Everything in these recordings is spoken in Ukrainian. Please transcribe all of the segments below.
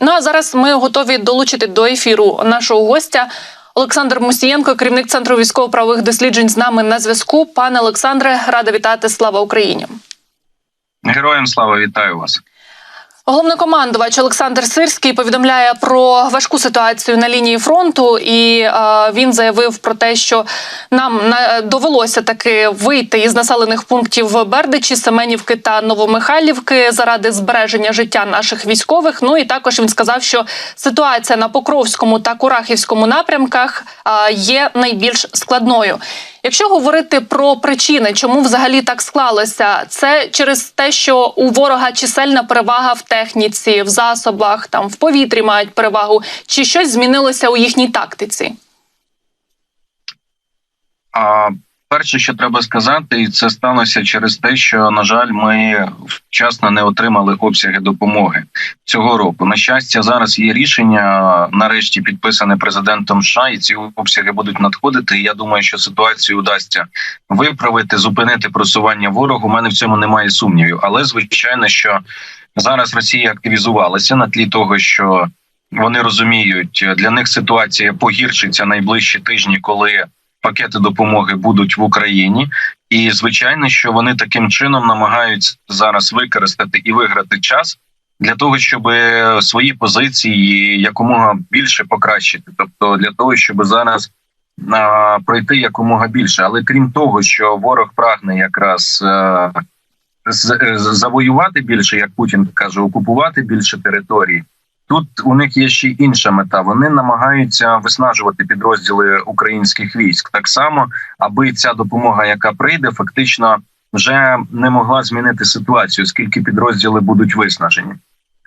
Ну а зараз ми готові долучити до ефіру нашого гостя. Олександр Мусієнко, керівник центру військово-правових досліджень, з нами на зв'язку. Пане Олександре, рада вітати. Слава Україні! Героям слава вітаю вас. Головнокомандувач Олександр Сирський повідомляє про важку ситуацію на лінії фронту, і е, він заявив про те, що нам на, довелося таки вийти із населених пунктів Бердичі, Семенівки та Новомихайлівки заради збереження життя наших військових. Ну і також він сказав, що ситуація на Покровському та Курахівському напрямках е, є найбільш складною. Якщо говорити про причини, чому взагалі так склалося, це через те, що у ворога чисельна перевага в техніці, в засобах, там в повітрі мають перевагу, чи щось змінилося у їхній тактиці? А перше, що треба сказати, і це сталося через те, що на жаль, ми вчасно не отримали обсяги допомоги цього року. На щастя, зараз є рішення нарешті підписане президентом США, і ці обсяги будуть надходити. І Я думаю, що ситуацію вдасться виправити, зупинити просування ворогу. У мене в цьому немає сумнівів. Але звичайно, що зараз Росія активізувалася на тлі того, що вони розуміють, для них ситуація погіршиться найближчі тижні, коли пакети допомоги будуть в Україні, і звичайно, що вони таким чином намагаються зараз використати і виграти час для того, щоб свої позиції якомога більше покращити, тобто для того, щоб зараз а, пройти якомога більше. Але крім того, що ворог прагне якраз а, з, з- завоювати більше, як Путін каже, окупувати більше територій. Тут у них є ще інша мета. Вони намагаються виснажувати підрозділи українських військ так само, аби ця допомога, яка прийде, фактично вже не могла змінити ситуацію, оскільки підрозділи будуть виснажені.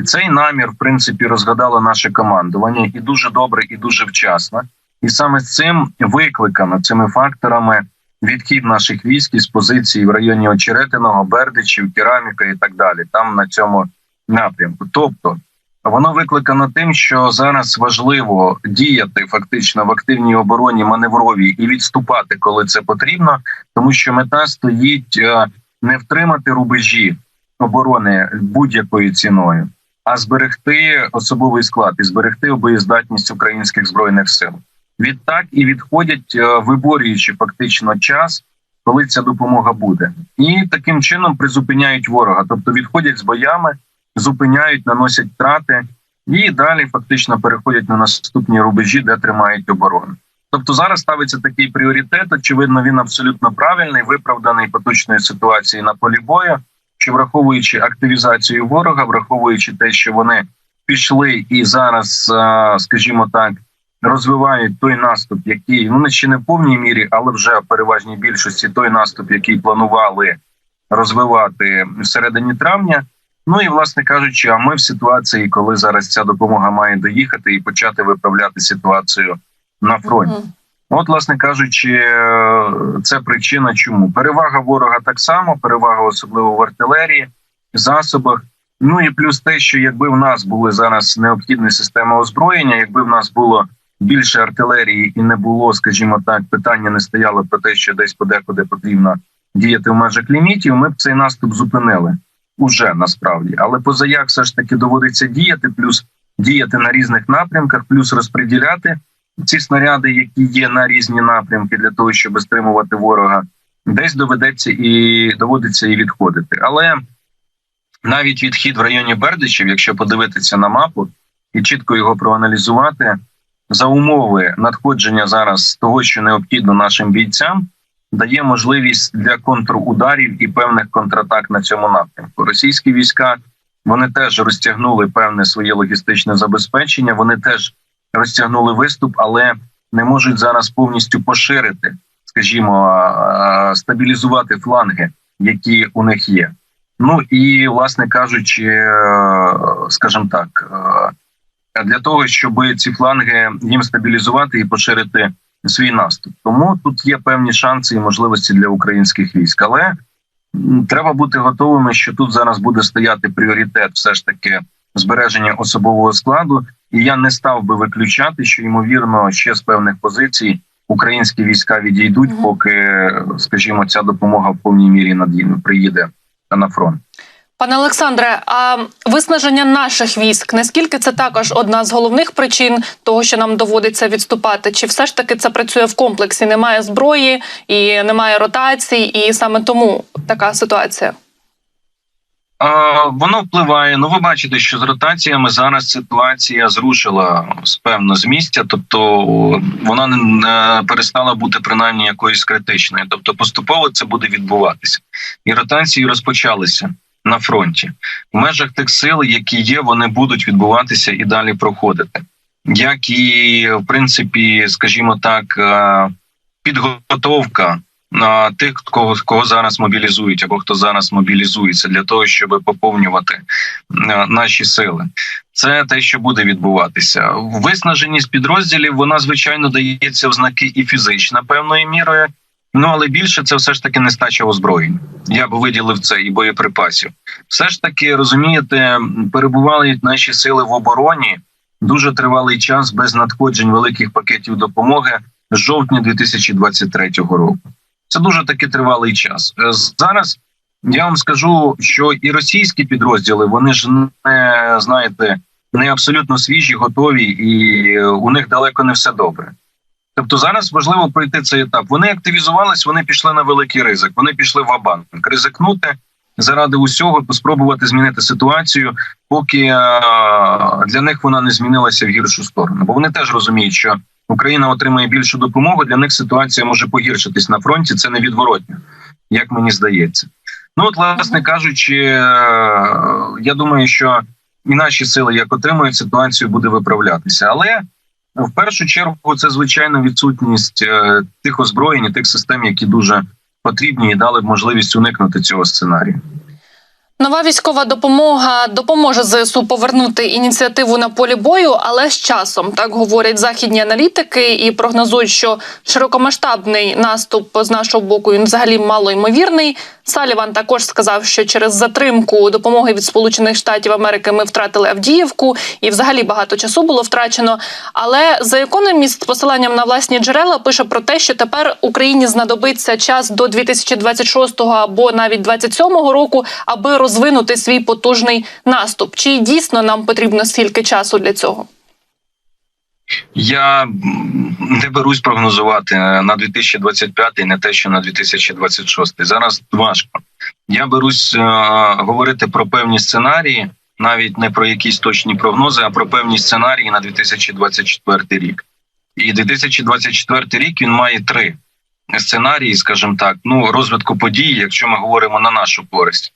Цей намір, в принципі, розгадало наше командування і дуже добре, і дуже вчасно. І саме з цим викликано цими факторами відхід наших військ із позицій в районі Очеретиного, Бердичів, Кераміка і так далі. Там на цьому напрямку. Тобто Воно викликано тим, що зараз важливо діяти фактично в активній обороні маневровій і відступати, коли це потрібно, тому що мета стоїть е, не втримати рубежі оборони будь-якою ціною, а зберегти особовий склад і зберегти обоєздатність українських збройних сил. Відтак і відходять, е, виборюючи фактично час, коли ця допомога буде, і таким чином призупиняють ворога, тобто відходять з боями зупиняють, наносять втрати і далі фактично переходять на наступні рубежі, де тримають оборону. Тобто зараз ставиться такий пріоритет. Очевидно, він абсолютно правильний, виправданий поточною ситуацією на полі бою, що враховуючи активізацію ворога, враховуючи те, що вони пішли і зараз, скажімо так, розвивають той наступ, який ну не ще не в повній мірі, але вже в переважній більшості той наступ, який планували розвивати всередині травня. Ну і власне кажучи, а ми в ситуації, коли зараз ця допомога має доїхати і почати виправляти ситуацію на фронті. Мгм. От, власне кажучи, це причина, чому перевага ворога так само, перевага особливо в артилерії, засобах. Ну і плюс те, що якби в нас були зараз необхідні системи озброєння, якби в нас було більше артилерії і не було, скажімо так, питання не стояло про те, що десь подекуди потрібно діяти в межах лімітів, ми б цей наступ зупинили уже насправді, але позаяк все ж таки доводиться діяти, плюс діяти на різних напрямках, плюс розподіляти ці снаряди, які є на різні напрямки, для того, щоб стримувати ворога, десь доведеться і доводиться і відходити. Але навіть відхід в районі Бердичів, якщо подивитися на мапу і чітко його проаналізувати, за умови надходження зараз того, що необхідно нашим бійцям дає можливість для контрударів і певних контратак на цьому напрямку. Російські війська вони теж розтягнули певне своє логістичне забезпечення. Вони теж розтягнули виступ, але не можуть зараз повністю поширити, скажімо, стабілізувати фланги, які у них є. Ну і власне кажучи, е, скажімо так, е, для того, щоб ці фланги їм стабілізувати і поширити свій наступ. Тому тут є певні шанси і можливості для українських військ. Але треба бути готовими, що тут зараз буде стояти пріоритет, все ж таки збереження особового складу. І я не став би виключати, що ймовірно ще з певних позицій українські війська відійдуть, поки, скажімо, ця допомога в повній мірі приїде на фронт. Пане Олександре, а виснаження наших військ наскільки це також одна з головних причин того, що нам доводиться відступати? Чи все ж таки це працює в комплексі? Немає зброї і немає ротацій, і саме тому така ситуація? А, воно впливає. Ну, ви бачите, що з ротаціями зараз ситуація зрушила з певно з місця, тобто вона не, не перестала бути принаймні якоюсь критичною. Тобто, поступово це буде відбуватися, і ротації розпочалися на фронті. В межах тих сил, які є, вони будуть відбуватися і далі проходити. Як і в принципі, скажімо так, е, підготовка на тих, кого кого зараз мобілізують, або хто зараз мобілізується для того, щоб поповнювати е, наші сили. Це те, що буде відбуватися. Виснаженість підрозділів вона звичайно дається в знаки і фізична певною мірою. Ну але більше це все ж таки нестача озброєнь. Я б виділив це і боєприпасів. Все ж таки розумієте, перебували наші сили в обороні дуже тривалий час без надходжень великих пакетів допомоги з жовтня 2023 року. Це дуже таки тривалий час. Е, Зараз я вам скажу, що і російські підрозділи вони ж не знаєте не абсолютно свіжі, готові, і у них далеко не все добре. Тобто зараз важливо пройти цей етап. Вони активізувались, вони пішли на великий ризик. Вони пішли в абанк. Ризикнути заради усього, спробувати змінити ситуацію, поки е, для них вона не змінилася в гіршу сторону. Бо вони теж розуміють, що Україна отримає більшу допомогу. Для них ситуація може погіршитись на фронті. Це невідворотно, як мені здається. Ну от, власне кажучи, е, я думаю, що і наші сили, як отримують ситуацію, буде виправлятися. Але в першу чергу це звичайно відсутність е, тих озброєнь, і тих систем, які дуже потрібні і дали б можливість уникнути цього сценарію. Нова військова допомога допоможе ЗСУ повернути ініціативу на полі бою, але з часом так говорять західні аналітики і прогнозують, що широкомасштабний наступ з нашого боку він взагалі малоймовірний. Саліван також сказав, що через затримку допомоги від Сполучених Штатів Америки ми втратили Авдіївку, і взагалі багато часу було втрачено. Але за економіст посиланням на власні джерела пише про те, що тепер Україні знадобиться час до 2026 або навіть 2027 року, аби розвинути свій потужний наступ. Чи дійсно нам потрібно стільки часу для цього? Я не берусь прогнозувати на 2025, не те, що на 2026. Зараз важко. Я берусь е, говорити про певні сценарії, навіть не про якісь точні прогнози, а про певні сценарії на 2024 рік. І 2024 рік він має три сценарії, скажімо так, ну розвитку подій, якщо ми говоримо на нашу користь.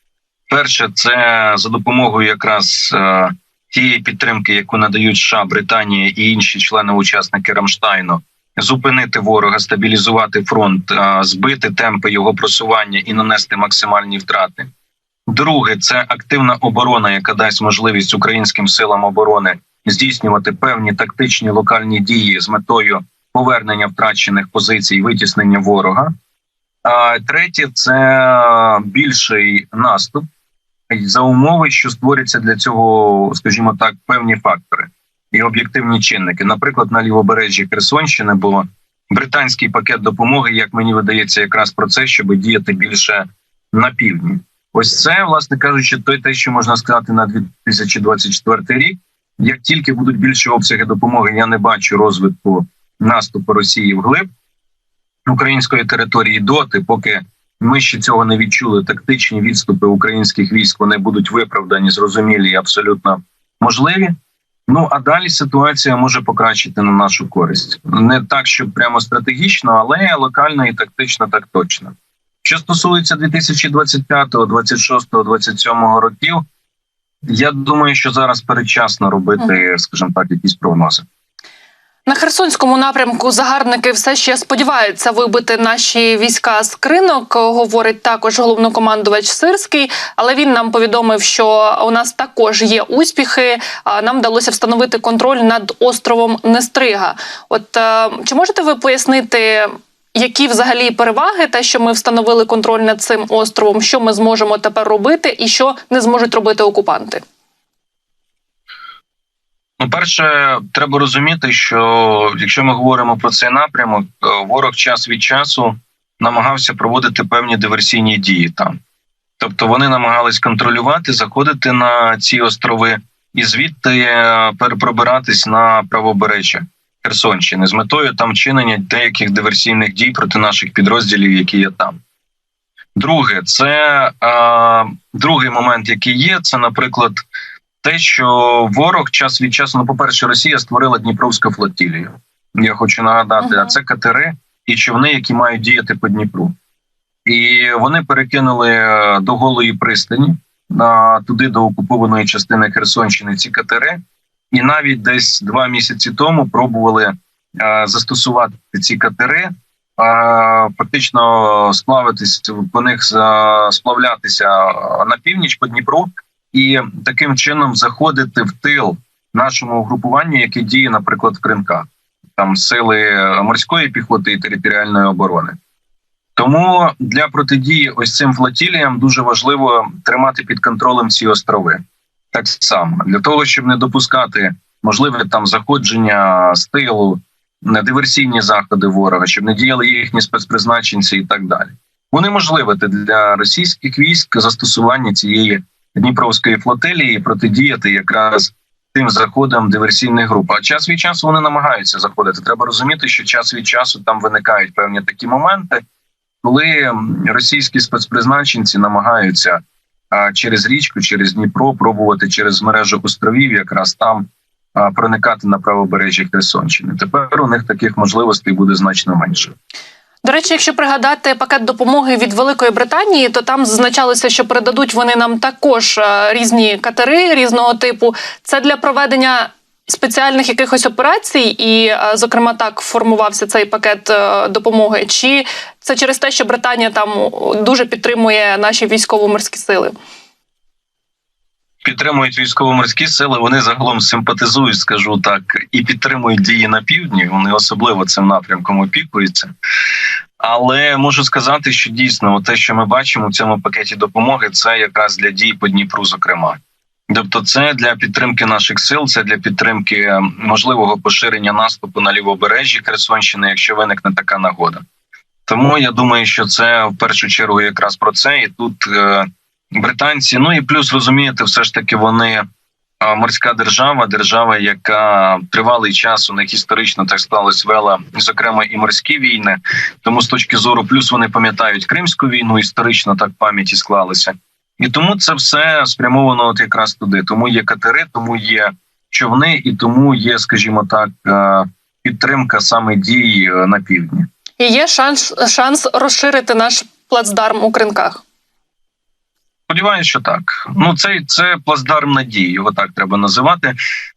Перше, це за допомогою якраз е, тієї підтримки, яку надають США, Британія і інші члени-учасники Рамштайну, зупинити ворога, стабілізувати фронт, збити темпи його просування і нанести максимальні втрати. Друге, це активна оборона, яка дасть можливість українським силам оборони здійснювати певні тактичні локальні дії з метою повернення втрачених позицій, витіснення ворога. А третє це більший наступ за умови, що створяться для цього, скажімо так, певні фактори і об'єктивні чинники. Наприклад, на лівобережжі Херсонщини було британський пакет допомоги, як мені видається, якраз про це, щоб діяти більше на півдні. Ось це, власне кажучи, той те, що можна сказати на 2024 рік. Як тільки будуть більші обсяги допомоги, я не бачу розвитку наступу Росії вглиб української території доти, поки ми ще цього не відчули. Тактичні відступи українських військ вони будуть виправдані, зрозумілі і абсолютно можливі. Ну а далі ситуація може покращити на нашу користь. Не так, щоб прямо стратегічно, але локально і тактично, так точно. Що стосується 2025, 26, 27 років, я думаю, що зараз передчасно робити, скажімо так, якісь прогнози. На Херсонському напрямку загарбники все ще сподіваються вибити наші війська з кринок. Говорить також головнокомандувач Сирський, але він нам повідомив, що у нас також є успіхи. Нам вдалося встановити контроль над островом Нестрига. От е, чи можете ви пояснити? Які взагалі переваги, те, що ми встановили контроль над цим островом, що ми зможемо тепер робити, і що не зможуть робити окупанти? Ну, перше, треба розуміти, що якщо ми говоримо про цей напрямок, е, ворог час від часу намагався проводити певні диверсійні дії там. Тобто вони намагались контролювати, заходити на ці острови і звідти е, перепробиратись на правобережжя Херсонщини з метою там чинення деяких диверсійних дій проти наших підрозділів, які є там. Друге, це е, другий момент, який є, це, наприклад, те, що ворог час від часу, ну, по-перше, Росія створила Дніпровську флотілію. Я хочу нагадати, а це катери і човни, які мають діяти по Дніпру. І вони перекинули е, до голої пристані туди до окупованої частини Херсонщини ці катери, і навіть десь два місяці тому пробували е, застосувати ці катери, е, фактично сплавитись по них сплавлятися на північ по Дніпру, і таким чином заходити в тил нашому угрупуванню, яке діє, наприклад, в Кринках, там сили морської піхоти і територіальної оборони. Тому для протидії ось цим флотіліям дуже важливо тримати під контролем ці острови. Так само для того, щоб не допускати можливе там заходження з тилу, диверсійні заходи ворога, щоб не діяли їхні спецпризначенці і так далі. Унеможливити для російських військ застосування цієї Дніпровської флотилії протидіяти якраз тим заходам диверсійних груп. А час від часу вони намагаються заходити. Треба розуміти, що час від часу там виникають певні такі моменти, коли російські спецпризначенці намагаються через річку, через Дніпро пробувати через мережу островів, якраз там проникати на правобережжя Херсонщини. Тепер у них таких можливостей буде значно менше. До речі, якщо пригадати пакет допомоги від Великої Британії, то там зазначалося, що передадуть вони нам також е, різні катери різного типу. Це для проведення спеціальних якихось операцій, і, е, зокрема, так формувався цей пакет е, допомоги. Чи це через те, що Британія там дуже підтримує наші військово-морські сили? Підтримують військово-морські сили. Вони загалом симпатизують, скажу так, і підтримують дії на півдні. Вони особливо цим напрямком опікуються. Але можу сказати, що дійсно те, що ми бачимо в цьому пакеті допомоги, це якраз для дій по Дніпру, зокрема. Тобто, це для підтримки наших сил, це для підтримки е, можливого поширення наступу на лівобережжі Херсонщини, якщо виникне така нагода. Тому я думаю, що це в першу чергу якраз про це. І тут е, британці, ну і плюс розумієте, все ж таки вони морська держава, держава, яка тривалий час у них історично так сталося вела, зокрема і морські війни. Тому з точки зору, плюс вони пам'ятають Кримську війну, історично так пам'яті склалися. І тому це все спрямовано от якраз туди. Тому є катери, тому є човни, і тому є, скажімо так, е, підтримка саме дій е, на півдні. І є шанс, шанс розширити наш плацдарм у кринках. Сподіваюся, що так. Ну це, це плацдарм надії, його так треба називати.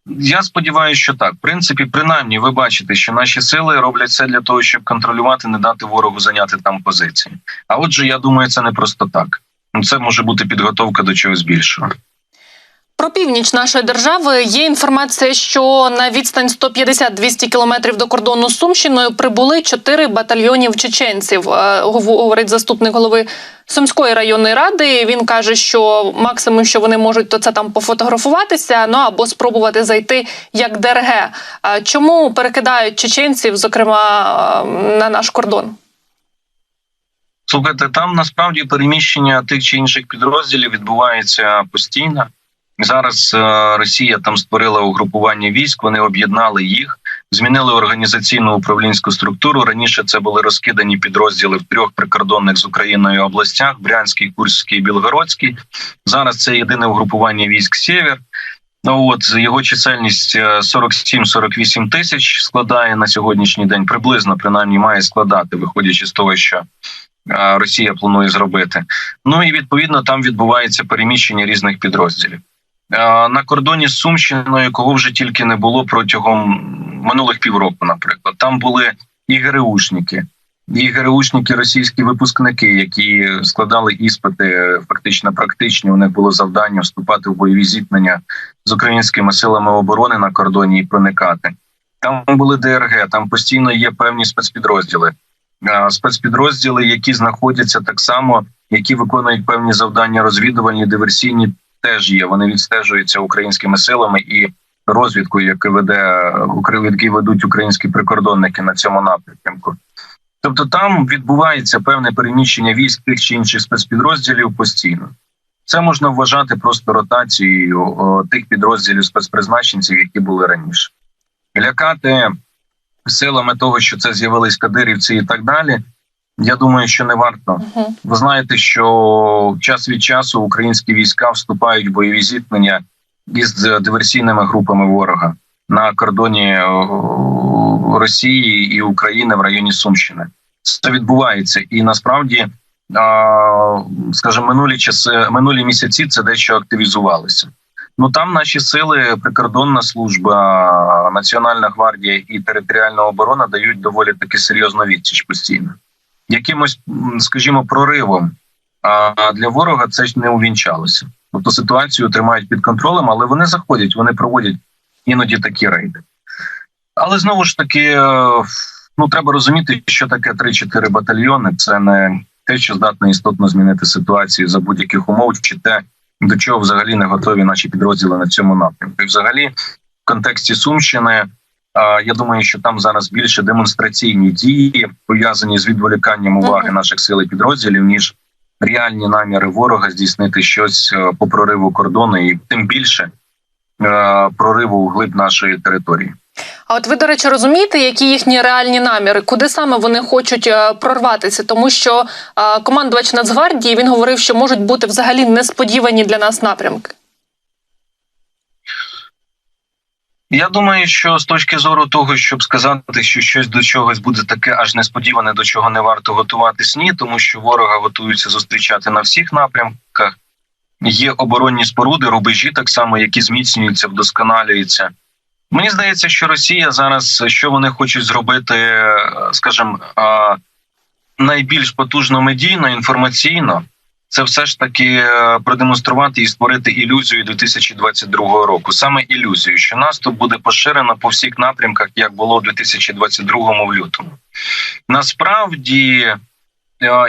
Я сподіваюся, що так. В принципі, принаймні, ви бачите, що наші сили роблять все для того, щоб контролювати, не дати ворогу зайняти там позиції. А отже, я думаю, це не просто так. Це може бути підготовка до чогось більшого. Про північ нашої держави є інформація, що на відстань 150-200 кілометрів до кордону з Сумщиною прибули чотири батальйонів чеченців. е, Говорить заступник голови Сумської районної ради. Він каже, що максимум, що вони можуть, то це там пофотографуватися, ну або спробувати зайти як ДРГ. Чому перекидають чеченців, зокрема е, на наш кордон? Слухайте, там насправді переміщення тих чи інших підрозділів відбувається постійно. Зараз е, Росія там створила угрупування військ, вони об'єднали їх, змінили організаційну управлінську структуру. Раніше це були розкидані підрозділи в трьох прикордонних з Україною областях: Брянський, Курський, Білгородський. Зараз це єдине угрупування військ Сєвєр. Ну от його чисельність е, 47-48 тисяч складає на сьогоднішній день. Приблизно принаймні має складати, виходячи з того, що е, Росія планує зробити. Ну і відповідно там відбувається переміщення різних підрозділів. На кордоні з Сумщиною, кого вже тільки не було протягом минулих півроку, наприклад, там були і ГРУшники, і ГРУшники, російські випускники, які складали іспити, фактично практичні. У них було завдання вступати в бойові зіткнення з українськими силами оборони на кордоні і проникати. Там були ДРГ, там постійно є певні спецпідрозділи, спецпідрозділи, які знаходяться так само, які виконують певні завдання розвідувальні, диверсійні теж є. Вони відстежуються українськими силами і розвідкою, яку веде який ведуть українські прикордонники на цьому напрямку. Тобто там відбувається певне переміщення військ тих чи інших спецпідрозділів постійно. Це можна вважати просто ротацією тих підрозділів спецпризначенців, які були раніше. Лякати силами того, що це з'явились кадирівці і так далі. Я думаю, що не варто. Ви знаєте, що час від часу українські війська вступають в бойові зіткнення із диверсійними групами ворога на кордоні Росії і України в районі Сумщини. Це відбувається, і насправді, скажімо, минулі часи, минулі місяці це дещо активізувалося. Ну там наші сили, прикордонна служба, Національна гвардія і територіальна оборона дають доволі таки серйозну відсіч постійно. Якимось, скажімо, проривом для ворога це ж не увінчалося. Тобто ситуацію тримають під контролем, але вони заходять, вони проводять іноді такі рейди. Але знову ж таки, е, ну треба розуміти, що таке 3-4 батальйони. Це не те, що здатне істотно змінити ситуацію за будь-яких умов, чи те, до чого взагалі не готові наші підрозділи на цьому напрямку. І взагалі, в контексті Сумщини, я думаю, що там зараз більше демонстраційні дії пов'язані з відволіканням уваги наших сил і підрозділів, ніж реальні наміри ворога здійснити щось е, по прориву кордону, і тим більше е, прориву глиб нашої території. А от ви, до речі, розумієте, які їхні реальні наміри, куди саме вони хочуть е, прорватися? Тому що командувач Нацгвардії він говорив, що можуть бути взагалі несподівані для нас напрямки. Я думаю, що з точки зору того, щоб сказати, що щось до чогось буде таке, аж несподіване, до чого не варто готуватись, ні, тому що ворога готуються зустрічати на всіх напрямках. Є оборонні споруди, рубежі, так само, які зміцнюються, вдосконалюються. Мені здається, що Росія зараз, що вони хочуть зробити, е, скажімо, найбільш потужно медійно, інформаційно, це все ж таки е, продемонструвати і створити ілюзію 2022 року. Саме ілюзію, що наступ буде поширено по всіх напрямках, як було у 2022 в лютому. Насправді, е,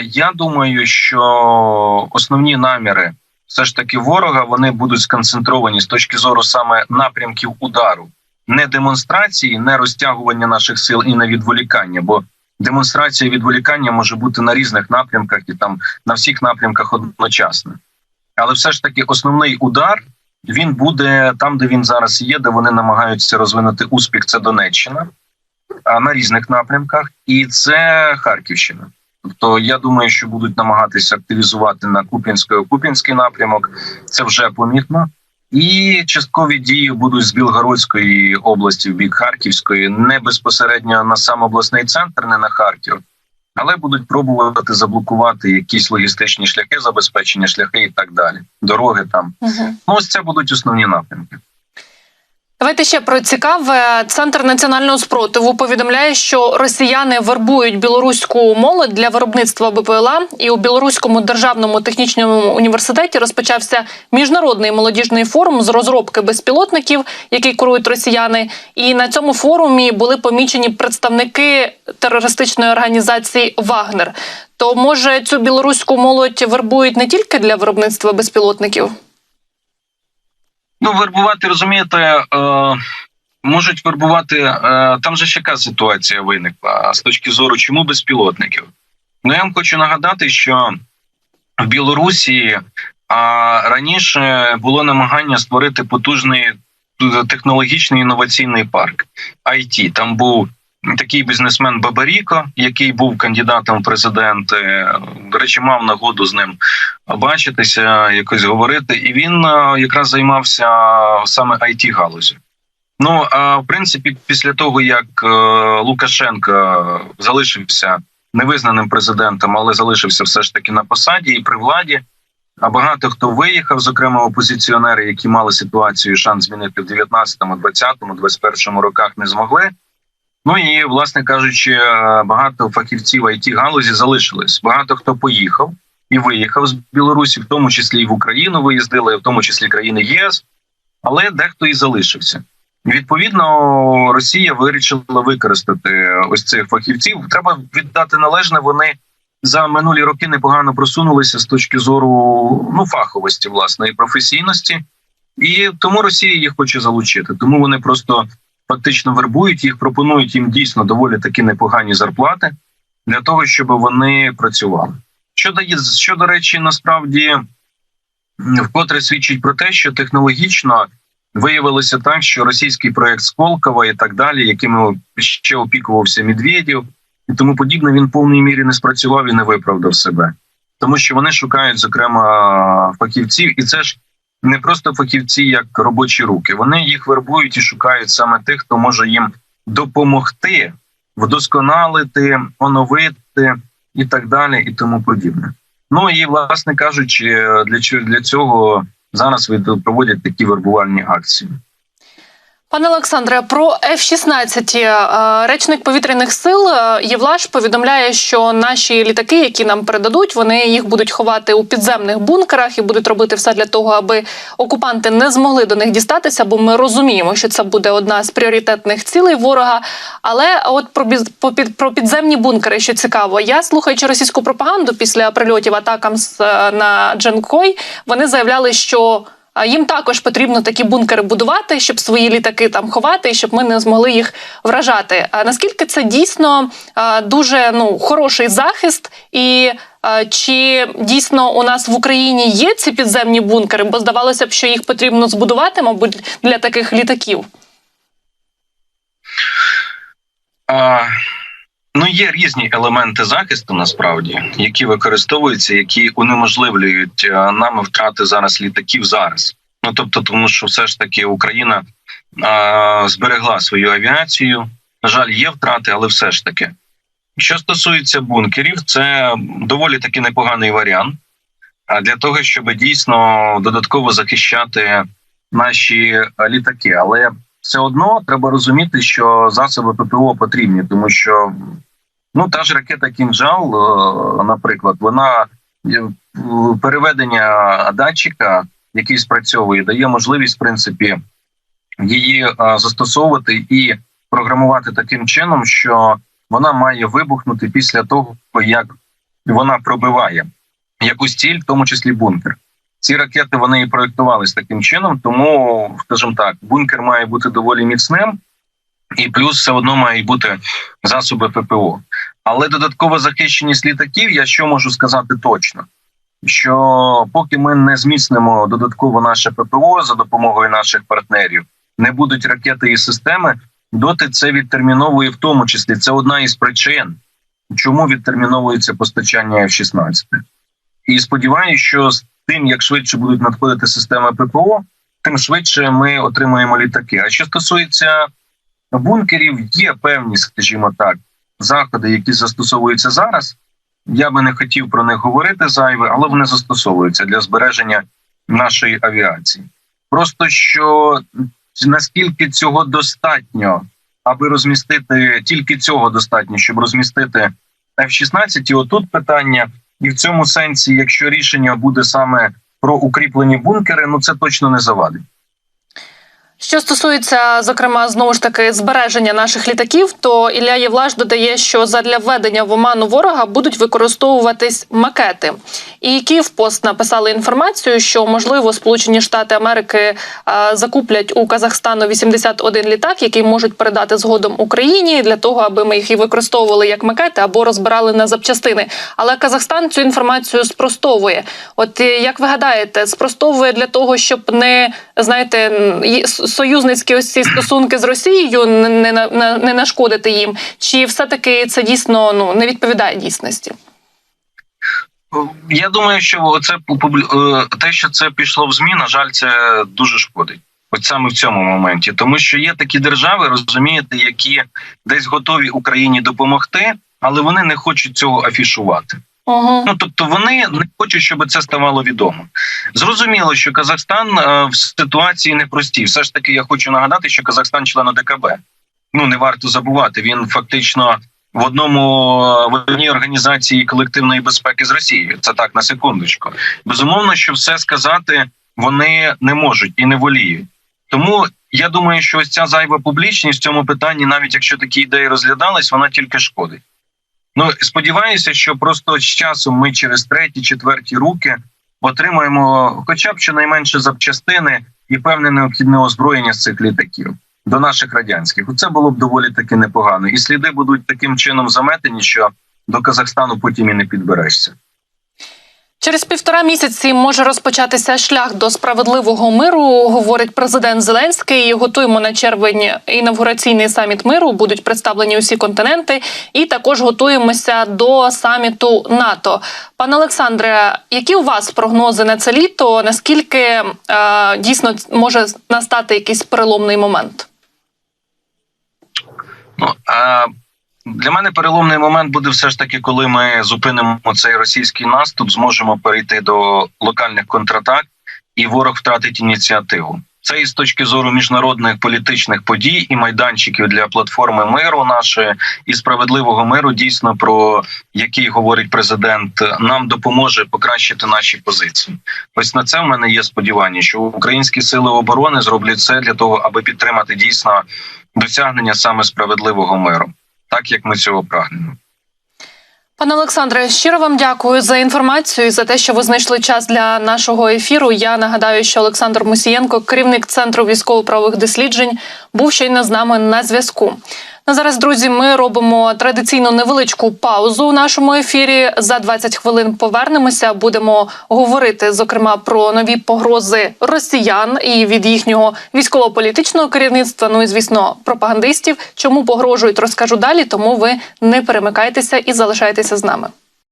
я думаю, що основні наміри все ж таки ворога вони будуть сконцентровані з точки зору саме напрямків удару, не демонстрації, не розтягування наших сил і не відволікання. Бо демонстрація відволікання може бути на різних напрямках і там на всіх напрямках одночасно. Але все ж таки основний удар він буде там, де він зараз є, де вони намагаються розвинути успіх. Це Донеччина а на різних напрямках, і це Харківщина. Тобто, я думаю, що будуть намагатися активізувати на Куп'янський напрямок. Це вже помітно. І часткові дії будуть з Білгородської області в бік Харківської, не безпосередньо на сам обласний центр, не на Харків, але будуть пробувати заблокувати якісь логістичні шляхи, забезпечення шляхи і так далі. Дороги там. Угу. Ну, ось це будуть основні напрямки. Давайте ще про цікаве. Центр національного спротиву повідомляє, що росіяни вербують білоруську молодь для виробництва БПЛА. І у Білоруському державному технічному університеті розпочався міжнародний молодіжний форум з розробки безпілотників, який курують росіяни. І на цьому форумі були помічені представники терористичної організації Вагнер. То може цю білоруську молодь вербують не тільки для виробництва безпілотників? Ну, вербувати, розумієте, е, можуть вербувати. Е, там же ще яка ситуація виникла з точки зору, чому безпілотників. Ну, я вам хочу нагадати, що в Білорусі а раніше було намагання створити потужний е, технологічний інноваційний парк IT. Там був такий бізнесмен Бабаріко, який був кандидатом в президенти. До речі, мав нагоду з ним бачитися, якось говорити, і він е, якраз займався саме it галузю. Ну а в принципі, після того як е, Лукашенко залишився невизнаним президентом, але залишився все ж таки на посаді і при владі. А багато хто виїхав, зокрема опозиціонери, які мали ситуацію і шанс змінити в 19-му, 20-му, 21-му роках, не змогли. Ну і власне кажучи, е, багато фахівців it галузі залишились. Багато хто поїхав і виїхав з Білорусі, в тому числі і в Україну виїздили, в тому числі країни ЄС, але дехто і залишився. Відповідно, Росія вирішила використати ось цих фахівців. Треба віддати належне. Вони за минулі роки непогано просунулися з точки зору ну фаховості, власне, і професійності, і тому Росія їх хоче залучити. Тому вони просто фактично вербують їх, пропонують їм дійсно доволі такі непогані зарплати. для того, щоб вони працювали. Що дає, що до речі, насправді вкотре свідчить про те, що технологічно виявилося так, що російський проект Сколково і так далі, яким ще опікувався Медведєв і тому подібне, він в повній мірі не спрацював і не виправдав себе, тому що вони шукають зокрема фахівців, і це ж не просто фахівці як робочі руки. Вони їх вербують і шукають саме тих, хто може їм допомогти вдосконалити, оновити і так далі, і тому подібне. Ну і власне кажучи, для чого для цього зараз проводять такі вербувальні акції. Пане Олександре, про F-16. Е, Речник повітряних сил е, Євлаш повідомляє, що наші літаки, які нам передадуть, вони їх будуть ховати у підземних бункерах і будуть робити все для того, аби окупанти не змогли до них дістатися. Бо ми розуміємо, що це буде одна з пріоритетних цілей ворога. Але от про підземні бункери, що цікаво, я слухаючи російську пропаганду після прильотів атакам е, на Джанкой, вони заявляли, що. Їм також потрібно такі бункери будувати, щоб свої літаки там ховати, і щоб ми не змогли їх вражати. А наскільки це дійсно дуже ну хороший захист, і чи дійсно у нас в Україні є ці підземні бункери? Бо здавалося б, що їх потрібно збудувати, мабуть, для таких літаків. А, ну, є різні елементи захисту, насправді, які використовуються, які унеможливлюють а, нами втрати зараз літаків зараз. Ну тобто, тому що все ж таки Україна а, зберегла свою авіацію. На жаль, є втрати, але все ж таки. Що стосується бункерів, це доволі таки непоганий варіант. А для того, щоб дійсно додатково захищати наші літаки, але все одно треба розуміти, що засоби ППО потрібні, тому що ну та ж ракета Кінжал, е, наприклад, вона переведення датчика, який спрацьовує, дає можливість, в принципі, її е, застосовувати і програмувати таким чином, що вона має вибухнути після того, як вона пробиває якусь ціль, в тому числі бункер. Ці ракети вони і проєктувалися таким чином, тому, скажімо так, бункер має бути доволі міцним, і плюс все одно мають бути засоби ППО. Але додаткова захищеність літаків, я що можу сказати точно, що поки ми не зміцнимо додатково наше ППО за допомогою наших партнерів, не будуть ракети і системи, доти це відтерміновує в тому числі. Це одна із причин, чому відтерміновується постачання F-16. І сподіваюся, що з тим, як швидше будуть надходити системи ППО, тим швидше ми отримаємо літаки. А що стосується бункерів, є певні, скажімо так, заходи, які застосовуються зараз. Я би не хотів про них говорити зайве, але вони застосовуються для збереження нашої авіації. Просто що наскільки цього достатньо, аби розмістити тільки цього достатньо, щоб розмістити F-16, і отут питання. І в цьому сенсі, якщо рішення буде саме про укріплені бункери, ну це точно не завадить. Що стосується, зокрема, знову ж таки збереження наших літаків, то Ілля Євлаш додає, що задля введення в оману ворога будуть використовуватись макети. І Київпост написали інформацію, що можливо Сполучені Штати Америки е, закуплять у Казахстану 81 літак, який можуть передати згодом Україні для того, аби ми їх і використовували як макети або розбирали на запчастини. Але Казахстан цю інформацію спростовує. От е, як ви гадаєте, спростовує для того, щоб не знаєте, союзницькі ось ці стосунки з Росією не, не, не нашкодити їм, чи все таки це дійсно ну не відповідає дійсності? Я думаю, що це те, що це пішло в змі, на жаль, це дуже шкодить. От саме в цьому моменті, тому що є такі держави, розумієте, які десь готові Україні допомогти, але вони не хочуть цього афішувати. Ну тобто вони не хочуть, щоб це ставало відомо. Зрозуміло, що Казахстан е, в ситуації непростій. Все ж таки, я хочу нагадати, що Казахстан член ОДКБ. Ну не варто забувати. Він фактично в одному в одній організації колективної безпеки з Росією. Це так на секундочку. Безумовно, що все сказати вони не можуть і не воліють. Тому я думаю, що ось ця зайва публічність в цьому питанні, навіть якщо такі ідеї розглядались, вона тільки шкодить. Ну сподіваюся, що просто з часом ми через треті, четверті руки отримаємо, хоча б щонайменше запчастини і певне необхідне озброєння з цих літаків до наших радянських. Це було б доволі таки непогано, і сліди будуть таким чином заметені, що до Казахстану потім і не підберешся. Через півтора місяці може розпочатися шлях до справедливого миру, говорить президент Зеленський. Готуємо на червень інавгураційний саміт миру. Будуть представлені усі континенти, і також готуємося до саміту НАТО. Пане Олександре, які у вас прогнози на це літо? Наскільки е, дійсно може настати якийсь переломний момент? Ну а для мене переломний момент буде все ж таки, коли ми зупинимо цей російський наступ, зможемо перейти до локальних контратак, і ворог втратить ініціативу. Це і з точки зору міжнародних політичних подій і майданчиків для платформи миру нашої і справедливого миру, дійсно про який говорить президент, нам допоможе покращити наші позиції. Ось на це в мене є сподівання, що українські сили оборони зроблять все для того, аби підтримати дійсно досягнення саме справедливого миру, так як ми цього прагнемо. Пане Олександре, щиро вам дякую за інформацію і за те, що ви знайшли час для нашого ефіру. Я нагадаю, що Олександр Мусієнко, керівник центру військово-правових досліджень, був щойно з нами на зв'язку. На зараз, друзі, ми робимо традиційно невеличку паузу у нашому ефірі. За 20 хвилин повернемося. Будемо говорити зокрема про нові погрози росіян і від їхнього військово-політичного керівництва. Ну і звісно, пропагандистів. Чому погрожують, розкажу далі. Тому ви не перемикайтеся і залишайтеся з нами.